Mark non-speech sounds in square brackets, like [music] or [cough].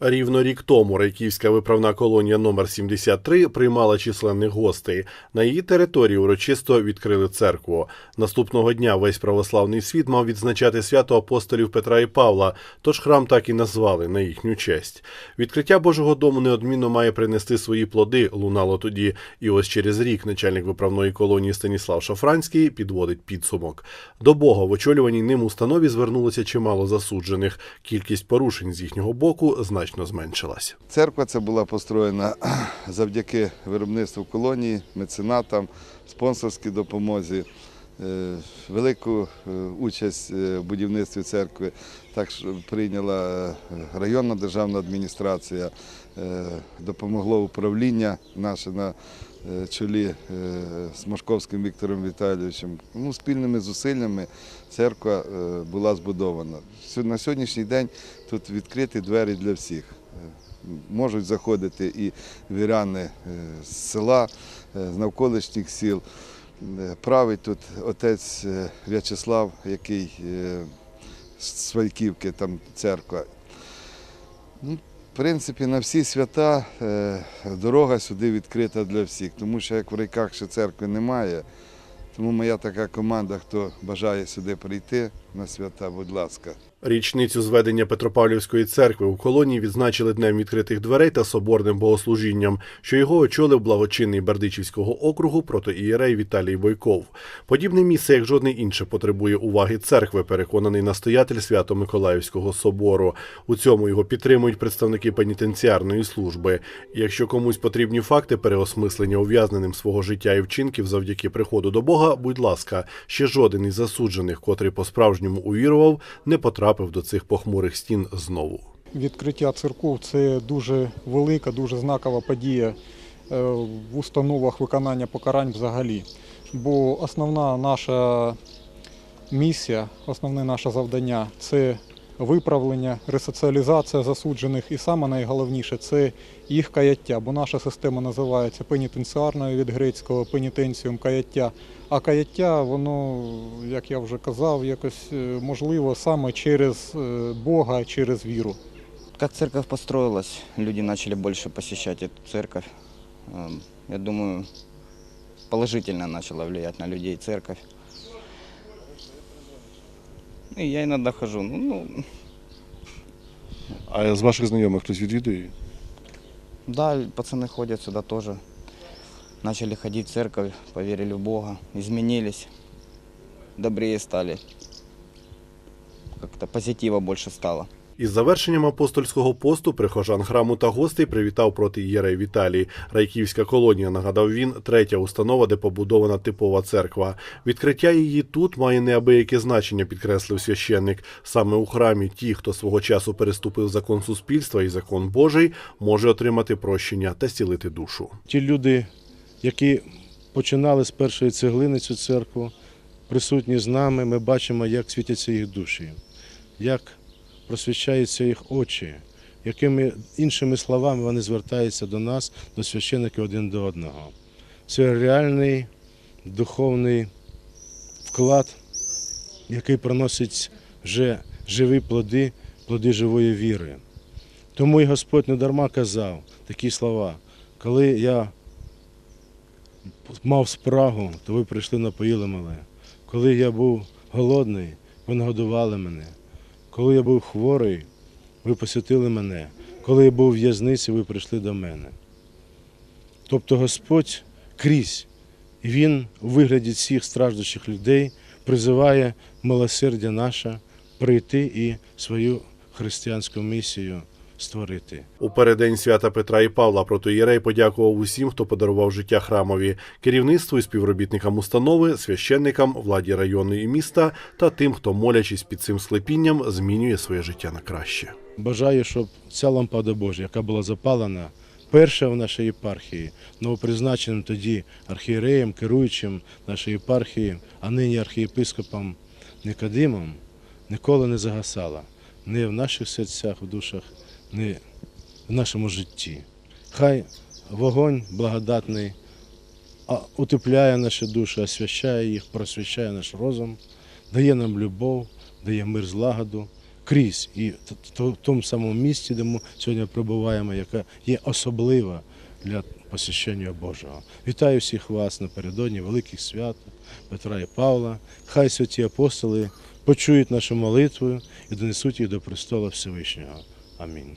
Рівно рік тому Райківська виправна колонія номер 73 приймала численних гостей. На її території урочисто відкрили церкву. Наступного дня весь православний світ мав відзначати свято апостолів Петра і Павла, тож храм так і назвали на їхню честь. Відкриття Божого дому неодмінно має принести свої плоди, лунало тоді. І ось через рік начальник виправної колонії Станіслав Шафранський підводить підсумок. До Бога в очолюваній ним установі звернулося чимало засуджених. Кількість порушень з їхнього боку значно зменшилась. Церква ця була построєна [clears throat] завдяки виробництву колонії, меценатам, спонсорській допомозі. Е, Велику е, участь е, в будівництві церкви також прийняла районна державна адміністрація, допомогло управління наше на чолі з Машковським Віктором Віталійовичем. Ну, спільними зусиллями церква була збудована. На сьогоднішній день тут відкриті двері для всіх. Можуть заходити і віряни з села, з навколишніх сіл. Е, Правий тут отець е, В'ячеслав, який е, з Свайківки, там церква. Ну, в принципі, на всі свята дорога сюди відкрита для всіх, тому що як в райках ще церкви немає. Тому моя така команда, хто бажає сюди прийти на свята, будь ласка. Річницю зведення Петропавлівської церкви у колонії відзначили днем відкритих дверей та соборним богослужінням, що його очолив благочинний Бердичівського округу протоієрей Віталій Бойков. Подібне місце, як жодне інше, потребує уваги церкви, переконаний настоятель Свято-Миколаївського собору. У цьому його підтримують представники пенітенціарної служби. Якщо комусь потрібні факти переосмислення ув'язненим свого життя і вчинків завдяки приходу до Бога, будь ласка, ще жоден із засуджених, котрий по-справжньому увірував, не потрапив до цих похмурих стін знову. Відкриття церков це дуже велика, дуже знакова подія е, в установах виконання покарань взагалі. Бо основна наша місія, основне наше завдання це виправлення, ресоціалізація засуджених і саме найголовніше це їх каяття, бо наша система називається пенітенціарною від грецького пенітенціум каяття. А каяття, воно, як я вже казав, якось е, можливо саме через е, Бога, через віру. Как церковь построилась, люди начали больше посещать эту церковь. Я думаю, положительно начала влиять на людей церковь. И я иногда хожу. Ну, ну, А з ваших знайомих хтось відвідує? да, пацаны ходят сюда тоже. Начали ходить в церковь, поверили в Бога, изменились, добрее стали. Как-то позитива больше стало. Із завершенням апостольського посту прихожан храму та гостей привітав протиєрей Віталій. Райківська колонія, нагадав він, третя установа, де побудована типова церква. Відкриття її тут має неабияке значення, підкреслив священник. Саме у храмі ті, хто свого часу переступив закон суспільства і закон Божий, може отримати прощення та зцілити душу. Ті люди, які починали з першої цеглини цю церкву, присутні з нами, ми бачимо, як світяться їх душі, як просвічаються їх очі, якими іншими словами вони звертаються до нас, до священиків один до одного. Це реальний духовний вклад, який приносить вже живі плоди, плоди живої віри. Тому і Господь не дарма казав такі слова, коли я мав спрагу, то ви прийшли напоїли мене. Коли я був голодний, ви нагодували мене. Коли я був хворий, ви посітили мене. Коли я був в в'язниці, ви прийшли до мене. Тобто Господь крізь, і Він у вигляді цих страждущих людей призиває милосердя наше прийти і свою християнську місію створити. У переддень свята Петра і Павла протоїрей подякував усім, хто подарував життя храмові, керівництву і співробітникам установи, священникам, владі району і міста та тим, хто, молячись під цим склепінням, змінює своє життя на краще. Бажаю, щоб ця лампада Божа, яка була запалена, перша в нашій єпархії, новопризначеним тоді архієреєм, керуючим нашої єпархії, а нині архієпископом Никодимом, ніколи не загасала ні в наших серцях, в душах, в нашому житті. Хай вогонь благодатний утепляє наші душі, освящає їх, просвящає наш розум, дає нам любов, дає мир злагоду, скрізь і в тому самому місці, де ми сьогодні перебуваємо, яка є особлива для посвящення Божого. Вітаю всіх вас напередодні великих свят Петра і Павла. Хай святі апостоли почують нашу молитву і донесуть їх до престола Всевишнього. Амінь.